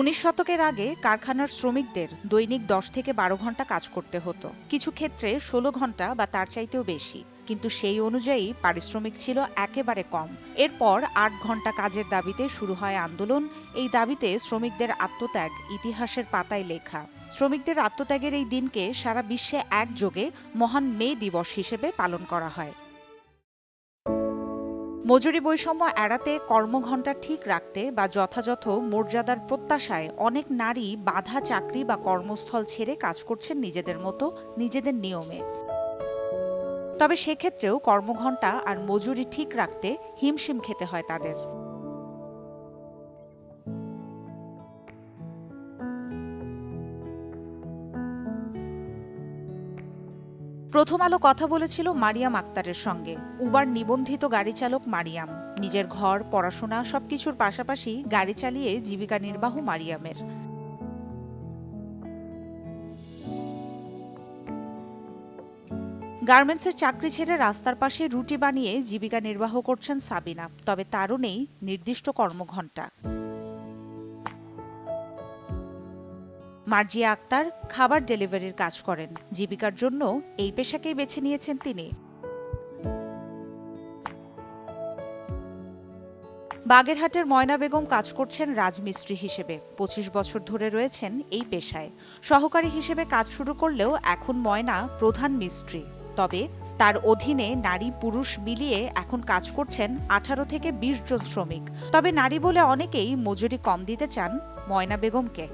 উনিশ শতকের আগে কারখানার শ্রমিকদের দৈনিক দশ থেকে বারো ঘণ্টা কাজ করতে হতো। কিছু ক্ষেত্রে ষোলো ঘণ্টা বা তার চাইতেও বেশি। কিন্তু সেই অনুযায়ী পারিশ্রমিক ছিল একেবারে কম। এরপর আট ঘণ্টা কাজের দাবিতে শুরু হয় আন্দোলন। এই দাবিতে শ্রমিকদের আত্মত্যাগ ইতিহাসের পাতায় লেখা। শ্রমিকদের আত্মত্যাগের এই দিনকে সারা বিশ্বে একযোগে মহান মে দিবস হিসেবে পালন করা হয়। মজুরি বৈষম্য এড়াতে কর্মঘণ্টা ঠিক রাখতে বা যথাযথ মর্যাদার প্রত্যাশায় অনেক নারী বাধা চাকরি বা কর্মস্থল ছেড়ে কাজ করছেন নিজেদের মতো, নিজেদের নিয়মে। তবে সেক্ষেত্রেও কর্মঘণ্টা আর মজুরি ঠিক রাখতে হিমশিম খেতে হয় তাদের। প্রথম আলো কথা বলেছিল মারিয়াম আক্তারের সঙ্গে। উবার নিবন্ধিত গাড়ি চালক মারিয়াম। নিজের ঘর, পড়াশোনা সবকিছুর পাশাপাশি গাড়ি চালিয়ে জীবিকা নির্বাহ মারিয়ামের। গার্মেন্টসের চাকরি ছেড়ে রাস্তার পাশে রুটি বানিয়ে জীবিকা নির্বাহ করছেন সাবিনা। তবে তারও নেই নির্দিষ্ট কর্মঘণ্টা। মার্জিয়া আক্তার খাবার ডেলিভারির কাজ করেন। জীবিকার জন্য এই পেশাকেই বেছে নিয়েছেন তিনি। বাগেরহাটের ময়না বেগম কাজ করছেন রাজমিস্ত্রি হিসেবে। পঁচিশ বছর ধরে রয়েছেন এই পেশায়। সহকারী হিসেবে কাজ শুরু করলেও এখন ময়না প্রধান মিস্ত্রি। তবে তার অধীনে নারী পুরুষ মিলিয়ে এখন কাজ করছেন আঠারো থেকে বিশ জন শ্রমিক। তবে নারী বলে অনেকেই মজুরি কম দিতে চান ময়না বেগমকে।